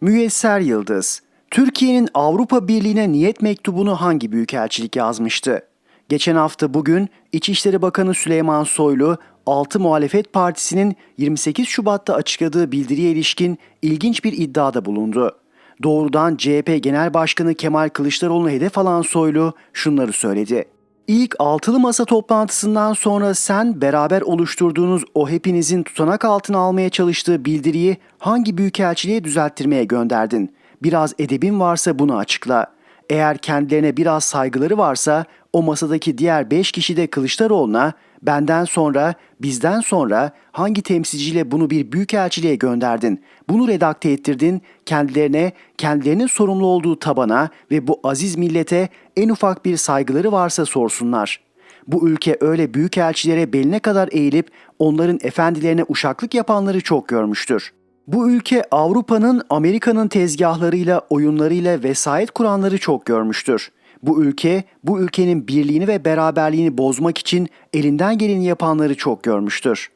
Müyesser Yıldız, Türkiye'nin Avrupa Birliği'ne niyet mektubunu hangi büyükelçilik yazmıştı? Geçen hafta bugün İçişleri Bakanı Süleyman Soylu, 6 Muhalefet Partisi'nin 28 Şubat'ta açıkladığı bildiriye ilişkin ilginç bir iddiada bulundu. Doğrudan CHP Genel Başkanı Kemal Kılıçdaroğlu'nu hedef alan Soylu şunları söyledi. İlk altılı masa toplantısından sonra sen beraber oluşturduğunuz o hepinizin tutanak altına almaya çalıştığı bildiriyi hangi büyükelçiliğe düzelttirmeye gönderdin? Biraz edebin varsa bunu açıkla. Eğer kendilerine biraz saygıları varsa o masadaki diğer beş kişi de Kılıçdaroğlu'na benden sonra, bizden sonra hangi temsilciyle bunu bir büyükelçiliğe gönderdin? Bunu redakte ettirdin, kendilerine, kendilerinin sorumlu olduğu tabana ve bu aziz millete en ufak bir saygıları varsa sorsunlar. Bu ülke öyle büyükelçilere beline kadar eğilip onların efendilerine uşaklık yapanları çok görmüştür. Bu ülke Avrupa'nın, Amerika'nın tezgahlarıyla, oyunlarıyla vesayet kuranları çok görmüştür. Bu ülke, bu ülkenin birliğini ve beraberliğini bozmak için elinden geleni yapanları çok görmüştür.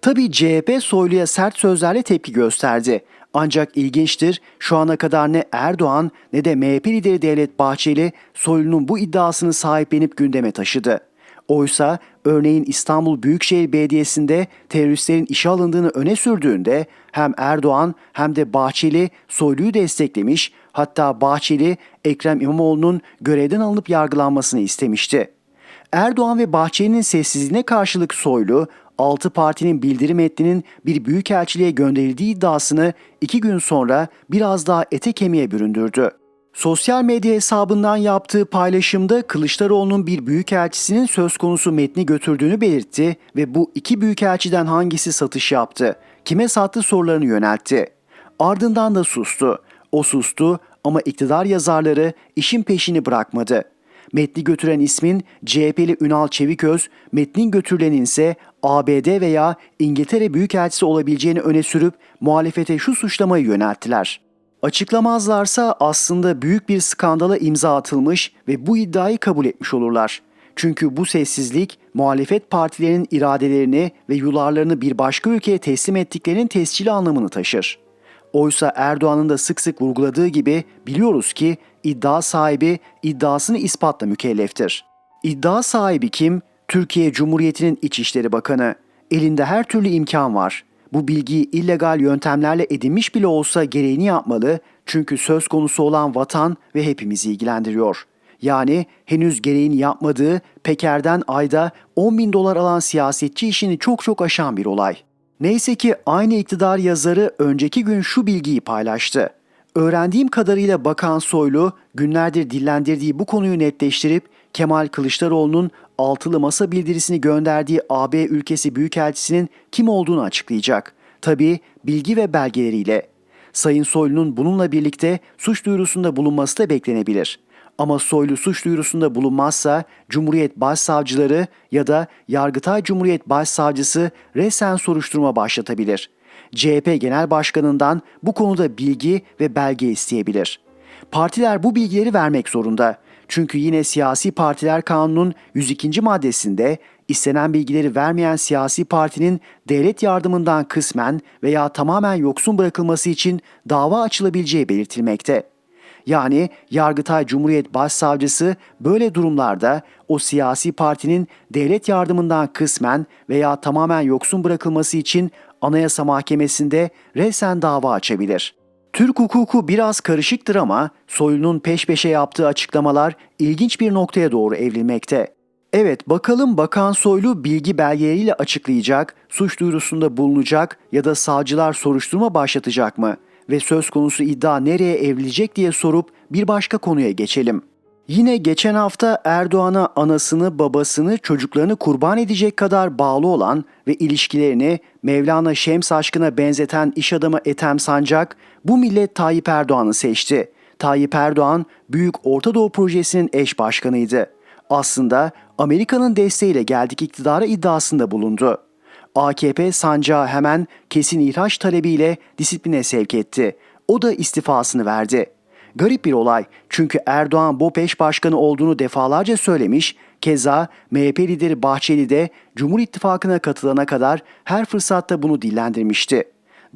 Tabii CHP Soylu'ya sert sözlerle tepki gösterdi. Ancak ilginçtir şu ana kadar ne Erdoğan ne de MHP lideri Devlet Bahçeli Soylu'nun bu iddiasını sahiplenip gündeme taşıdı. Oysa örneğin İstanbul Büyükşehir Belediyesi'nde teröristlerin işe alındığını öne sürdüğünde hem Erdoğan hem de Bahçeli Soylu'yu desteklemiş hatta Bahçeli Ekrem İmamoğlu'nun görevden alınıp yargılanmasını istemişti. Erdoğan ve Bahçeli'nin sessizliğine karşılık Soylu, 6 partinin bildirim metninin bir büyükelçiliğe gönderildiği iddiasını iki gün sonra biraz daha ete kemiğe büründürdü. Sosyal medya hesabından yaptığı paylaşımda Kılıçdaroğlu'nun bir büyükelçisinin söz konusu metni götürdüğünü belirtti ve bu iki büyükelçiden hangisi satış yaptı, kime sattı sorularını yöneltti. Ardından da sustu. O sustu ama iktidar yazarları işin peşini bırakmadı. Metni götüren ismin CHP'li Ünal Çeviköz, metnin götürülenin ise ABD veya İngiltere Büyükelçisi olabileceğini öne sürüp muhalefete şu suçlamayı yönelttiler. Açıklamazlarsa aslında büyük bir skandala imza atılmış ve bu iddiayı kabul etmiş olurlar. Çünkü bu sessizlik muhalefet partilerinin iradelerini ve yularlarını bir başka ülkeye teslim ettiklerinin tescili anlamını taşır. Oysa Erdoğan'ın da sık sık vurguladığı gibi biliyoruz ki iddia sahibi iddiasını ispatla mükelleftir. İddia sahibi kim? Türkiye Cumhuriyeti'nin İçişleri Bakanı. Elinde her türlü imkan var. Bu bilgiyi illegal yöntemlerle edinmiş bile olsa gereğini yapmalı çünkü söz konusu olan vatan ve hepimizi ilgilendiriyor. Yani henüz gereğini yapmadığı Peker'den ayda 10 bin dolar alan siyasetçi işini çok çok aşan bir olay. Neyse ki aynı iktidar yazarı önceki gün şu bilgiyi paylaştı. Öğrendiğim kadarıyla Bakan Soylu günlerdir dillendirdiği bu konuyu netleştirip Kemal Kılıçdaroğlu'nun altılı masa bildirisini gönderdiği AB ülkesi büyükelçisinin kim olduğunu açıklayacak. Tabii bilgi ve belgeleriyle. Sayın Soylu'nun bununla birlikte suç duyurusunda bulunması da beklenebilir. Ama Soylu suç duyurusunda bulunmazsa Cumhuriyet Başsavcıları ya da Yargıtay Cumhuriyet Başsavcısı resen soruşturma başlatabilir. CHP Genel Başkanı'ndan bu konuda bilgi ve belge isteyebilir. Partiler bu bilgileri vermek zorunda. Çünkü yine siyasi partiler kanunun 102. maddesinde istenen bilgileri vermeyen siyasi partinin devlet yardımından kısmen veya tamamen yoksun bırakılması için dava açılabileceği belirtilmekte. Yani Yargıtay Cumhuriyet Başsavcısı böyle durumlarda o siyasi partinin devlet yardımından kısmen veya tamamen yoksun bırakılması için Anayasa Mahkemesi'nde resen dava açabilir. Türk hukuku biraz karışıktır ama Soylu'nun peş peşe yaptığı açıklamalar ilginç bir noktaya doğru evrilmekte. Evet bakalım Bakan Soylu bilgi belgeleriyle açıklayacak, suç duyurusunda bulunacak ya da savcılar soruşturma başlatacak mı? Ve söz konusu iddia nereye evrilecek diye sorup bir başka konuya geçelim. Yine geçen hafta Erdoğan'a anasını, babasını, çocuklarını kurban edecek kadar bağlı olan ve ilişkilerini Mevlana Şems aşkına benzeten iş adamı Ethem Sancak bu millet Tayyip Erdoğan'ı seçti. Tayyip Erdoğan Büyük Orta Doğu Projesi'nin eş başkanıydı. Aslında Amerika'nın desteğiyle geldik iktidara iddiasında bulundu. AKP sancağı hemen kesin ihraç talebiyle disipline sevk etti. O da istifasını verdi. Garip bir olay çünkü Erdoğan BOPEŞ başkanı olduğunu defalarca söylemiş, keza MHP lideri Bahçeli de Cumhur İttifakı'na katılana kadar her fırsatta bunu dillendirmişti.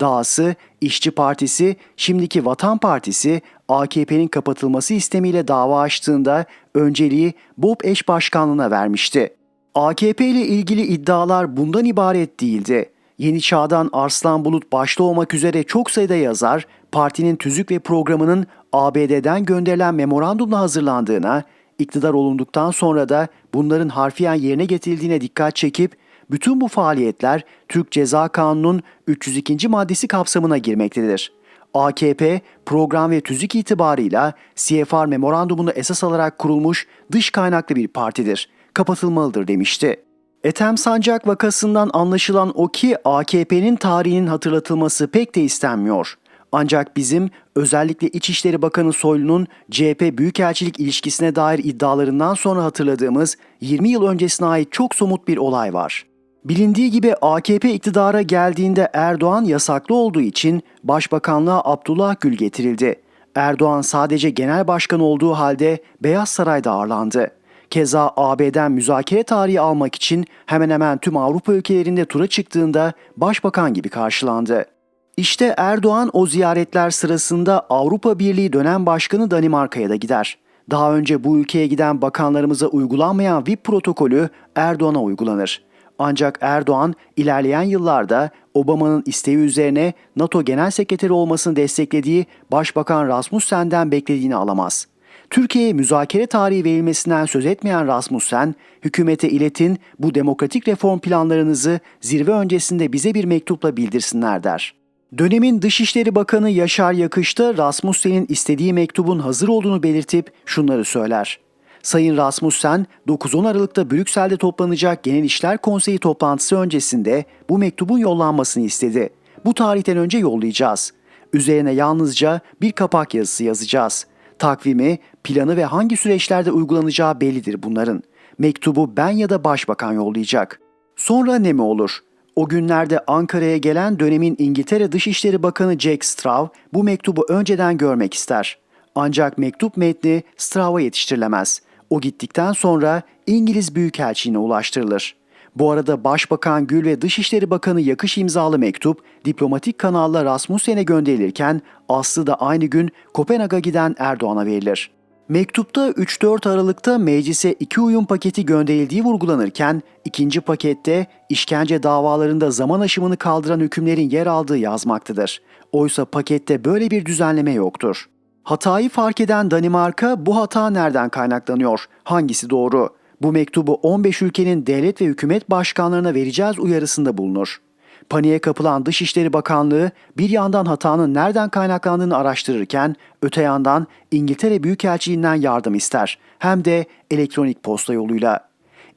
Dahası İşçi Partisi, şimdiki Vatan Partisi AKP'nin kapatılması istemiyle dava açtığında önceliği BOP eş başkanlığına vermişti. AKP ile ilgili iddialar bundan ibaret değildi. Yeni Çağ'dan Arslan Bulut başta olmak üzere çok sayıda yazar, partinin tüzük ve programının ABD'den gönderilen memorandumla hazırlandığına, iktidar olunduktan sonra da bunların harfiyen yerine getirildiğine dikkat çekip, bütün bu faaliyetler Türk Ceza Kanunu'nun 302. maddesi kapsamına girmektedir. AKP program ve tüzük itibarıyla CFR memorandumunu esas alarak kurulmuş dış kaynaklı bir partidir. Kapatılmalıdır demişti. Ethem Sancak vakasından anlaşılan o ki AKP'nin tarihinin hatırlatılması pek de istenmiyor. Ancak bizim özellikle İçişleri Bakanı Soylu'nun CHP Büyükelçilik ilişkisine dair iddialarından sonra hatırladığımız 20 yıl öncesine ait çok somut bir olay var. Bilindiği gibi AKP iktidara geldiğinde Erdoğan yasaklı olduğu için Başbakanlığa Abdullah Gül getirildi. Erdoğan sadece genel başkan olduğu halde Beyaz Saray'da ağırlandı. Keza AB'den müzakere tarihi almak için hemen hemen tüm Avrupa ülkelerinde tura çıktığında başbakan gibi karşılandı. İşte Erdoğan o ziyaretler sırasında Avrupa Birliği dönem başkanı Danimarka'ya da gider. Daha önce bu ülkeye giden bakanlarımıza uygulanmayan VIP protokolü Erdoğan'a uygulanır. Ancak Erdoğan ilerleyen yıllarda Obama'nın isteği üzerine NATO Genel Sekreteri olmasını desteklediği Başbakan Rasmussen'den beklediğini alamaz. Türkiye'ye müzakere tarihi verilmesinden söz etmeyen Rasmussen, hükümete iletin bu demokratik reform planlarınızı zirve öncesinde bize bir mektupla bildirsinler der. Dönemin Dışişleri Bakanı Yaşar Yakış'ta Rasmussen'in istediği mektubun hazır olduğunu belirtip şunları söyler. Sayın Rasmussen, 9-10 Aralık'ta Brüksel'de toplanacak Genel İşler Konseyi toplantısı öncesinde bu mektubun yollanmasını istedi. Bu tarihten önce yollayacağız. Üzerine yalnızca bir kapak yazısı yazacağız. Takvimi, planı ve hangi süreçlerde uygulanacağı bellidir bunların. Mektubu ben ya da başbakan yollayacak. Sonra ne mi olur? O günlerde Ankara'ya gelen dönemin İngiltere Dışişleri Bakanı Jack Straw bu mektubu önceden görmek ister. Ancak mektup metni Straw'a yetiştirilemez. O gittikten sonra İngiliz Büyükelçiliğine ulaştırılır. Bu arada Başbakan Gül ve Dışişleri Bakanı Yakış imzalı mektup diplomatik kanalla Rasmussen'e gönderilirken aslı da aynı gün Kopenhag'a giden Erdoğan'a verilir. Mektupta 3-4 Aralık'ta meclise iki uyum paketi gönderildiği vurgulanırken ikinci pakette işkence davalarında zaman aşımını kaldıran hükümlerin yer aldığı yazmaktadır. Oysa pakette böyle bir düzenleme yoktur. Hatayı fark eden Danimarka bu hata nereden kaynaklanıyor? Hangisi doğru? Bu mektubu 15 ülkenin devlet ve hükümet başkanlarına vereceğiz uyarısında bulunur. Paniğe kapılan Dışişleri Bakanlığı bir yandan hatanın nereden kaynaklandığını araştırırken öte yandan İngiltere Büyükelçiliğinden yardım ister hem de elektronik posta yoluyla.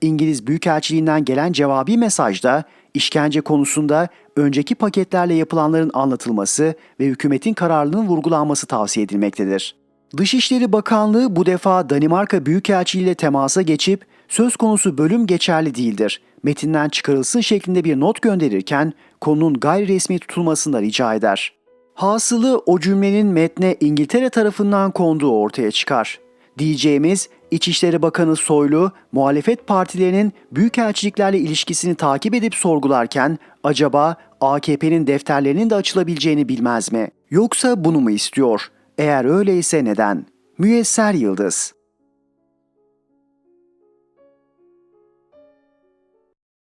İngiliz Büyükelçiliğinden gelen cevabi mesajda işkence konusunda önceki paketlerle yapılanların anlatılması ve hükümetin kararlılığının vurgulanması tavsiye edilmektedir. Dışişleri Bakanlığı bu defa Danimarka Büyükelçiliği ile temasa geçip söz konusu bölüm geçerli değildir. Metinden çıkarılsın şeklinde bir not gönderirken konunun gayri resmi tutulmasını rica eder. Hasılı o cümlenin metne İngiltere tarafından konduğu ortaya çıkar. Diyeceğimiz İçişleri Bakanı Soylu, muhalefet partilerinin büyükelçiliklerle ilişkisini takip edip sorgularken acaba AKP'nin defterlerinin de açılabileceğini bilmez mi? Yoksa bunu mu istiyor? Eğer öyleyse neden? Müyesser Yıldız